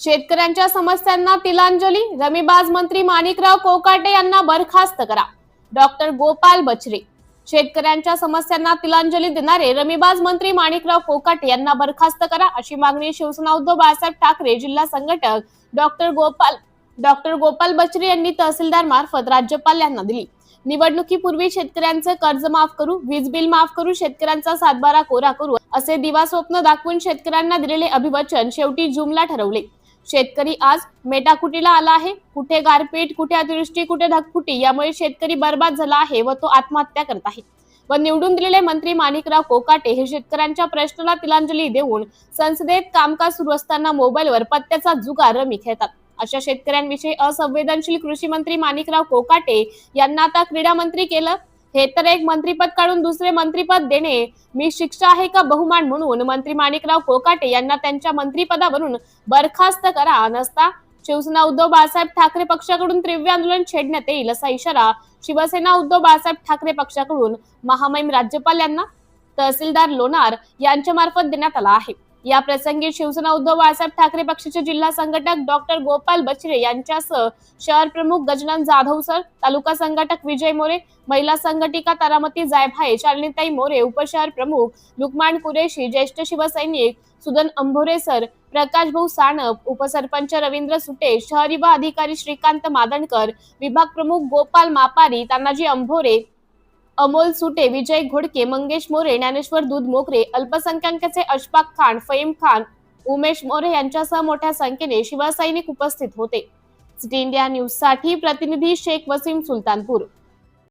शेतकऱ्यांच्या समस्यांना तिलांजली. रमीबाज मंत्री माणिकराव कोकाटे यांना बरखास्त करा. डॉक्टर गोपाल बचरे शेतकऱ्यांच्या समस्यांना तिलांजली देणारे रमीबाज मंत्री माणिकराव कोकाटे यांना बरखास्त करा अशी मागणी शिवसेना उद्धव बाळासाहेब ठाकरे जिल्हा संघटक डॉक्टर गोपाल डॉक्टर गोपाल बचरे यांनी तहसीलदार मार्फत राज्यपाल यांना दिली. निवडणुकीपूर्वी शेतकऱ्यांचं कर्ज माफ करू वीज बिल माफ करू शेतकऱ्यांचा सातबारा कोरा करू असे दिवा स्वप्न दाखवून शेतकऱ्यांना दिलेले अभिवचन शेवटी जूमला ठरवले. शेतकरी आज मेटाकुटीला आला आहे. कुठे गारपीट कुठे अतिवृष्टी कुठे ढगफुटी यामुळे शेतकरी बर्बाद झाला आहे व तो आत्महत्या करत आहे. व निवडून दिलेले मंत्री माणिकराव कोकाटे हे शेतकऱ्यांच्या प्रश्नाला तिलांजली देऊन संसदेत कामकाज सुरू असताना मोबाईलवर पत्त्याचा जुगार रमी खेळतात. अशा शेतकऱ्यांविषयी असंवेदनशील कृषी मंत्री माणिकराव कोकाटे यांना आता क्रीडा मंत्री केलं हे तर एक मंत्रीपद काढून दुसरे मंत्रीपद देणे. मी शिक्षा आहे का बहुमान म्हणून? मंत्री माणिकराव कोकाटे यांना त्यांच्या मंत्रीपदावरून बरखास्त करा. नसता शिवसेना उद्धव बाळासाहेब ठाकरे पक्षाकडून तीव्र आंदोलन छेडण्यात येईल असा इशारा शिवसेना उद्धव बाळासाहेब ठाकरे पक्षाकडून महामहिम राज्यपाल यांना तहसीलदार लोणार यांच्या मार्फत देण्यात आला आहे. या प्रसंगी शिवसेना उद्धव बाळासाहेब ठाकरे पक्षाचे जिल्हा संघटक डॉक्टर गोपाल बचरे यांच्यासह शहर प्रमुख गजानन जाधव सर तालुका संघटक विजय मोरे महिला संघटिका तारामती जायभाई शालिनीताई मोरे उपशहर प्रमुख लुकमान कुरेशी ज्येष्ठ शिवसैनिक सुदन अंभोरे सर प्रकाश भाऊ साणप उपसरपंच रवींद्र सुटे शहरी व अधिकारी श्रीकांत मादणकर विभाग प्रमुख गोपाल मापारी तानाजी अंभोरे अमोल सुटे विजय घोडके मंगेश मोरे ज्ञानेश्वर दूध मोकरे अल्पसंख्याकाचे अशफाक खान फईम खान उमेश मोरे यांच्यासह मोठ्या संख्येने शिवसैनिक उपस्थित होते. सिटी इंडिया न्यूजसाठी प्रतिनिधी शेख वसीम सुलतानपूर.